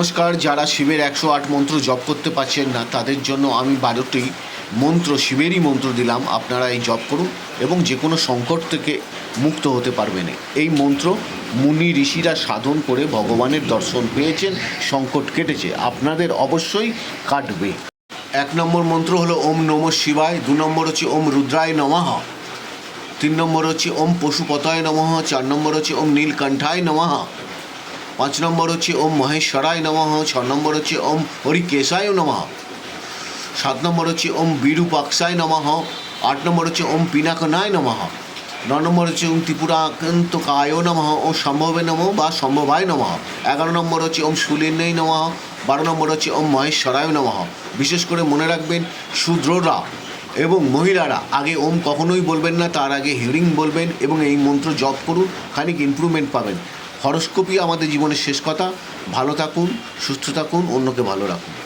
নমস্কার, যারা শিবের একশো আট মন্ত্র জপ করতে পারছেন না, তাদের জন্য আমি বারোটি মন্ত্র, শিবেরই মন্ত্র দিলাম। আপনারা এই জপ করুন এবং যে কোনো সংকট থেকে মুক্ত হতে পারবেন। এই মন্ত্র মুনি ঋষিরা সাধন করে ভগবানের দর্শন পেয়েছেন, সংকট কেটেছে। আপনাদের অবশ্যই কাটবে। এক নম্বর মন্ত্র হলো, ওম নম শিবায়, দু নম্বর হচ্ছে, ওম রুদ্রায় নমঃ। তিন নম্বর হচ্ছে, ওম পশুপতায় নমঃ। চার নম্বর হচ্ছে, ওম নীলকণ্ঠায় নমঃ। পাঁচ নম্বর হচ্ছে ওম মহেশ্বরায় নমঃ, ছ নম্বর হচ্ছে ওম হরিকেশায় নমঃ, সাত নম্বর হচ্ছে ওম বিরূপাক্ষায় নমঃ, আট নম্বর হচ্ছে ওম পিনাকনায় নমঃ, ন নম্বর হচ্ছে ওম ত্রিপুরাকান্তকায় নমঃ, ও সম্ভবে নমঃ বা সম্ভবায় নমঃ, এগারো নম্বর হচ্ছে ওম সুলিন্নয় নমঃ, বারো নম্বর হচ্ছে ওম মহেশ্বরায় নমঃ, বিশেষ করে মনে রাখবেন শূদ্ররা এবং মহিলারা আগে ওম কখনোই বলবেন না, তার আগে হিয়ারিং বলবেন এবং এই মন্ত্র জপ করুন, খানিক ইমপ্রুভমেন্ট পাবেন। হরস্কোপই আমাদের জীবনের শেষ কথা। ভালো থাকুন সুস্থ থাকুন অন্যকে ভালো রাখুন।